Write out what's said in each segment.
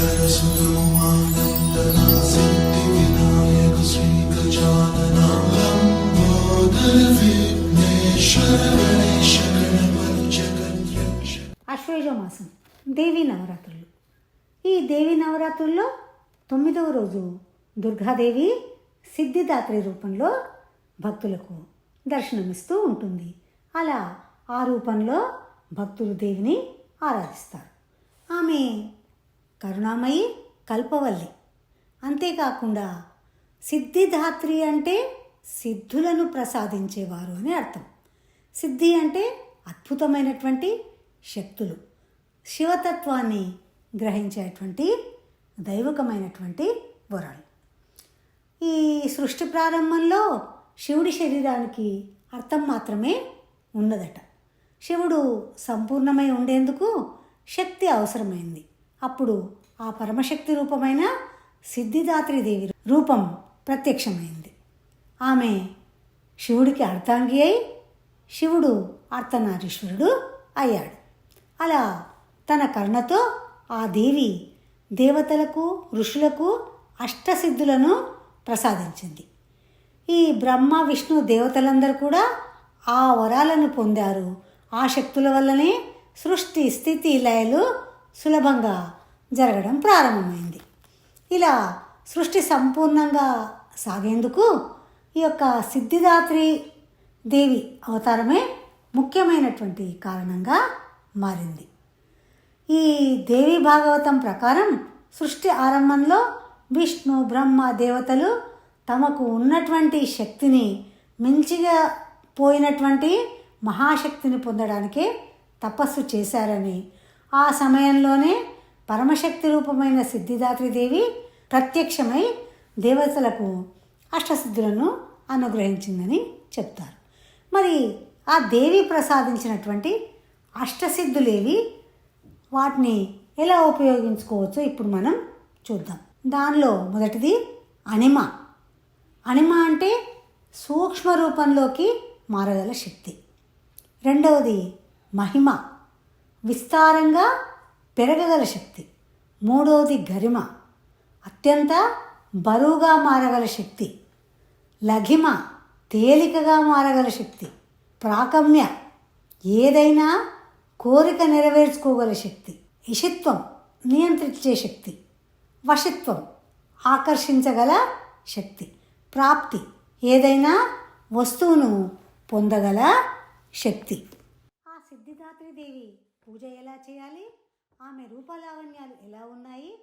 శంకర దేవి దేవీ నవరాత్రులు. ఈ దేవీ నవరాత్రుల్లో తొమ్మిదవ రోజు దుర్గాదేవి సిద్ధిదాత్రి రూపంలో భక్తులకు దర్శనమిస్తూ ఉంటుంది. అలా ఆ రూపంలో భక్తులు దేవిని ఆరాధిస్తారు. ఆమె కరుణామయి కల్పవల్లి. అంతేకాకుండా సిద్ధిధాత్రి అంటే సిద్ధులను ప్రసాదించేవారు అని అర్థం. సిద్ధి అంటే అద్భుతమైనటువంటి శక్తులు. శివతత్వాన్ని గ్రహించేటువంటి దైవకమైనటువంటి వరాలు. ఈ సృష్టి ప్రారంభంలో శివుడి శరీరానికి అర్థం మాత్రమే ఉన్నదట. శివుడు సంపూర్ణమై ఉండేందుకు శక్తి అవసరమైంది. అప్పుడు ఆ పరమశక్తి రూపమైన సిద్ధిదాత్రి దేవి రూపం ప్రత్యక్షమైంది. ఆమె శివుడికి అర్థాంగి అయి శివుడు అర్ధనారీశ్వరుడు అయ్యాడు. అలా తన కర్ణతో ఆ దేవి దేవతలకు ఋషులకు అష్టసిద్ధులను ప్రసాదించింది. ఈ బ్రహ్మ విష్ణు దేవతలందరూ కూడా ఆ వరాలను పొందారు. ఆ శక్తుల వల్లనే సృష్టి స్థితి లయలు సులభంగా జరగడం ప్రారంభమైంది. ఇలా సృష్టి సంపూర్ణంగా సాగేందుకు ఈ యొక్క సిద్ధిదాత్రి దేవి అవతారమే ముఖ్యమైనటువంటి కారణంగా మారింది. ఈ దేవి భాగవతం ప్రకారం సృష్టి ఆరంభంలో విష్ణు బ్రహ్మ దేవతలు తమకు ఉన్నటువంటి శక్తిని మించిగా పోయినటువంటి మహాశక్తిని పొందడానికే తపస్సు చేశారని ఆ సమయంలోనే పరమశక్తి రూపమైన సిద్ధిదాత్రిదేవి ప్రత్యక్షమై దేవతలకు అష్టసిద్ధులను అనుగ్రహించిందని చెప్తారు. మరి ఆ దేవి ప్రసాదించినటువంటి అష్టసిద్ధులేవి వాటిని ఎలా ఉపయోగించుకోవచ్చో ఇప్పుడు మనం చూద్దాం. దానిలో మొదటిది అణిమ అణిమ అంటే సూక్ష్మ రూపంలోకి మారగల శక్తి. రెండవది మహిమ. విస్తారంగా పెరగగల శక్తి. మూడవది గరిమ. అత్యంత బరువుగా మారగల శక్తి. లఘిమ తేలికగా మారగల శక్తి. ప్రాకమ్య ఏదైనా కోరిక నెరవేర్చుకోగల శక్తి. ఇషిత్వం నియంత్రించే శక్తి. వశిత్వం ఆకర్షించగల శక్తి. ప్రాప్తి ఏదైనా వస్తువును పొందగల శక్తి. ఆ సిద్ధిదాత్రి దేవి పూజ ఎలా చేయాలి? ఆమె రూపలావణ్యాలు ఎలా ఉన్నాయి?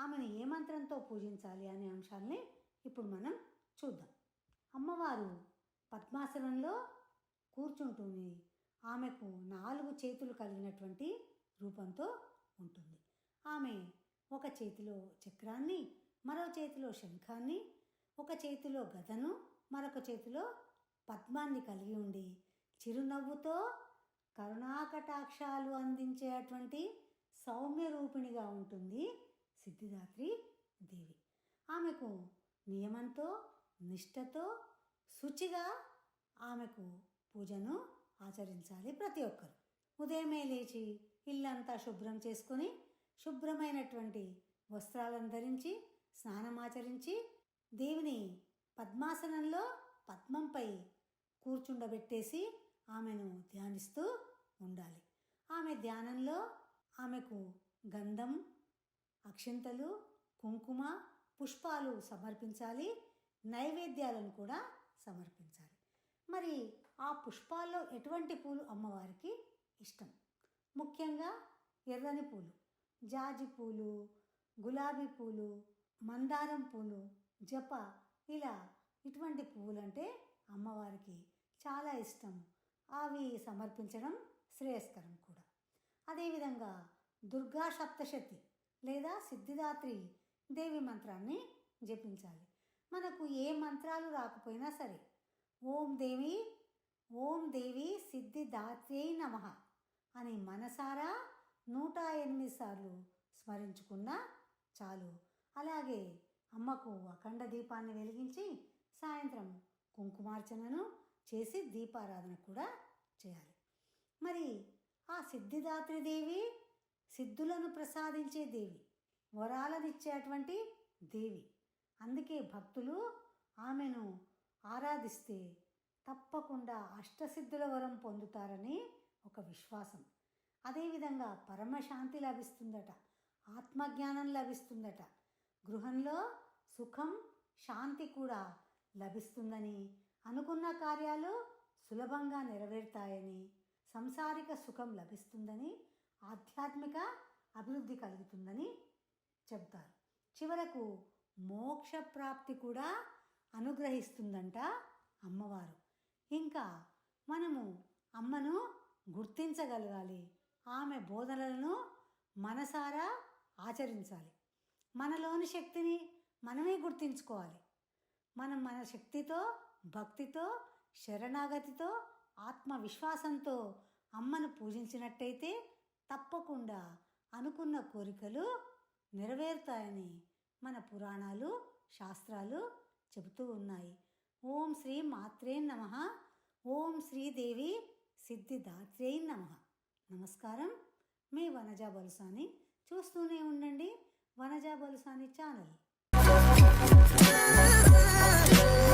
ఆమెను ఏ మంత్రంతో పూజించాలి అనే అంశాలని ఇప్పుడు మనం చూద్దాం. అమ్మవారు పద్మాసనంలో కూర్చుంటుంది ఆమెకు నాలుగు చేతులు కలిగినటువంటి రూపంతో ఉంటుంది. ఆమె ఒక చేతిలో చక్రాన్ని మరో చేతిలో శంఖాన్ని ఒక చేతిలో గదను మరొక చేతిలో పద్మాన్ని కలిగి ఉండి చిరునవ్వుతో కరుణాకటాక్షాలు అందించేటువంటి సౌమ్య రూపిణిగా ఉంటుంది సిద్ధిదాత్రి దేవి. ఆమెకు నియమంతో నిష్టతో శుచిగా ఆమెకు పూజను ఆచరించాలి ప్రతి ఒక్కరు. ఉదయమే లేచి ఇల్లంతా శుభ్రం చేసుకొని శుభ్రమైనటువంటి వస్త్రాలను ధరించి స్నానమాచరించి దేవిని పద్మాసనంలో పద్మంపై కూర్చుండబెట్టేసి ఆమెను ధ్యానిస్తూ ఉండాలి. ఆమె ధ్యానంలో ఆమెకు గంధం అక్షింతలు కుంకుమ పుష్పాలు సమర్పించాలి. నైవేద్యాలను కూడా సమర్పించాలి. మరి ఆ పుష్పాల్లో ఎటువంటి పూలు అమ్మవారికి ఇష్టం? ముఖ్యంగా ఎర్రని పూలు జాజి పూలు గులాబీ పూలు మందారం పూలు జప ఇలా ఇటువంటి పువ్వులంటే అమ్మవారికి చాలా ఇష్టం. అవి సమర్పించడం శ్రేయస్కరం కూడా. అదేవిధంగా దుర్గా సప్తశతి లేదా సిద్ధిదాత్రి దేవి మంత్రాన్ని జపించాలి. మనకు ఏ మంత్రాలు రాకపోయినా సరే ఓం దేవి ఓం దేవి సిద్ధిదాత్రే నమ అని మనసారా నూట ఎనిమిది సార్లు స్మరించుకున్నా చాలు. అలాగే అమ్మకు అఖండ దీపాన్ని వెలిగించి సాయంత్రం కుంకుమార్చనను చేసి దీపారాధన కూడా చేయాలి. మరి ఆ సిద్ధిదాత్రి దేవి సిద్ధులను ప్రసాదించే దేవి వరాలనిచ్చేటువంటి దేవి. అందుకే భక్తులు ఆమెను ఆరాధిస్తే తప్పకుండా అష్టసిద్ధుల వరం పొందుతారని ఒక విశ్వాసం. అదేవిధంగా పరమశాంతి లభిస్తుందట ఆత్మజ్ఞానం లభిస్తుందట. గృహంలో సుఖం శాంతి కూడా లభిస్తుందని అనుకున్న కార్యాలు సులభంగా నెరవేరుతాయని సంసారిక సుఖం లభిస్తుందని ఆధ్యాత్మిక అభివృద్ధి కలుగుతుందని చెబుతారు. చివరకు మోక్ష ప్రాప్తి కూడా అనుగ్రహిస్తుందంట అమ్మవారు. ఇంకా మనము అమ్మను గుర్తించగలగాలి. ఆమె బోధనలను మనసారా ఆచరించాలి. మనలోని శక్తిని మనమే గుర్తించుకోవాలి. మనం మన శక్తితో భక్తితో శరణాగతితో ఆత్మవిశ్వాసంతో అమ్మను పూజించినట్టయితే తప్పకుండా అనుకున్న కోరికలు నెరవేరుతాయని మన పురాణాలు శాస్త్రాలు చెబుతూ ఉన్నాయి. ఓం శ్రీ మాత్రే నమ. ఓం శ్రీదేవి సిద్ధిదాత్రే నమ. నమస్కారం. మీ వనజా బలుసాని చూస్తూనే ఉండండి. వనజా బలుసాని ఛానల్.